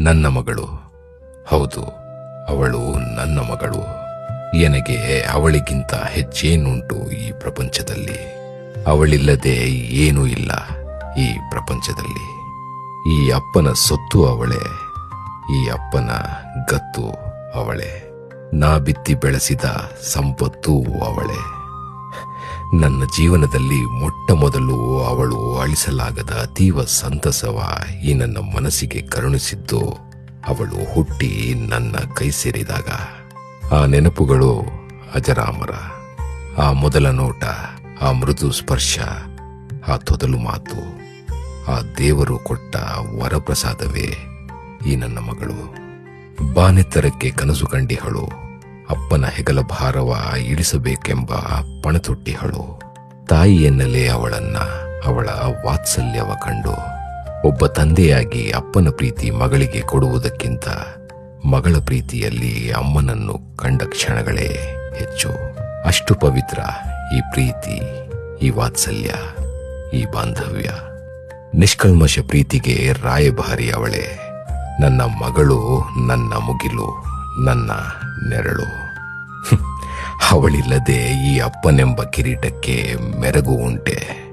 ನನ್ನ ಮಗಳು. ಹೌದು, ಅವಳು ನನ್ನ ಮಗಳು. ನನಗೆ ಅವಳಿಗಿಂತ ಹೆಚ್ಚೇನುಂಟು ಈ ಪ್ರಪಂಚದಲ್ಲಿ? ಅವಳಿಲ್ಲದೆ ಏನೂ ಇಲ್ಲ ಈ ಪ್ರಪಂಚದಲ್ಲಿ. ಈ ಅಪ್ಪನ ಸೊತ್ತು ಅವಳೇ, ಈ ಅಪ್ಪನ ಗತ್ತು ಅವಳೇ. ನಾ ಬಿತ್ತಿ ಬೆಳೆಸಿದ ಸಂಪತ್ತು ಅವಳೇ. ನನ್ನ ಜೀವನದಲ್ಲಿ ಮೊಟ್ಟ ಮೊದಲು ಅವಳು ಅಳಿಸಲಾಗದ ಅತೀವ ಸಂತಸವ ಈ ನನ್ನ ಮನಸ್ಸಿಗೆ ಕರುಣಿಸಿದ್ದು, ಅವಳು ಹುಟ್ಟಿ ನನ್ನ ಕೈ ಸೇರಿದಾಗ. ಆ ನೆನಪುಗಳು ಅಜರಾಮರ. ಆ ಮೊದಲ ನೋಟ, ಆ ಮೃದು ಸ್ಪರ್ಶ, ಆ ತೊದಲು ಮಾತು, ಆ ದೇವರು ಕೊಟ್ಟ ವರಪ್ರಸಾದವೇ ಈ ನನ್ನ ಮಗಳು. ಬಾನೆತ್ತರಕ್ಕೆ ಕನಸು ಕಂಡಿಹಳು. ಅಪ್ಪನ ಹೆಗಲ ಭಾರವ ಇಳಿಸಬೇಕೆಂಬ ಪಣತೊಟ್ಟಿಹಳು. ತಾಯಿಯನ್ನಲೇ ಅವಳನ್ನ ಅವಳ ವಾತ್ಸಲ್ಯವ ಕಂಡು. ಒಬ್ಬ ತಂದೆಯಾಗಿ ಅಪ್ಪನ ಪ್ರೀತಿ ಮಗಳಿಗೆ ಕೊಡುವುದಕ್ಕಿಂತ ಮಗಳ ಪ್ರೀತಿಯಲ್ಲಿ ಅಮ್ಮನನ್ನು ಕಂಡ ಕ್ಷಣಗಳೇ ಹೆಚ್ಚು. ಅಷ್ಟು ಪವಿತ್ರ ಈ ಪ್ರೀತಿ, ಈ ವಾತ್ಸಲ್ಯ, ಈ ಬಾಂಧವ್ಯ. ನಿಷ್ಕಲ್ಮಶ ಪ್ರೀತಿಗೆ ರಾಯಭಾರಿ ಅವಳೇ. ನನ್ನ ಮಗಳು, ನನ್ನ ಮುಗಿಲು, ನನ್ನ ನೆರಳು. ಅವಳಿಲ್ಲದೆ ಈ ಅಪ್ಪನೆಂಬ ಕಿರೀಟಕ್ಕೆ ಮೆರಗು ಉಂಟೆ.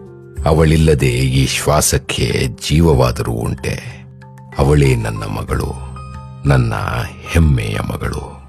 ಅವಳಿಲ್ಲದೆ ಈ ಶ್ವಾಸಕ್ಕೆ ಜೀವವಾದರೂ ಉಂಟೆ. ಅವಳೇ ನನ್ನ ಮಗಳು, ನನ್ನ ಹೆಮ್ಮೆಯ ಮಗಳು.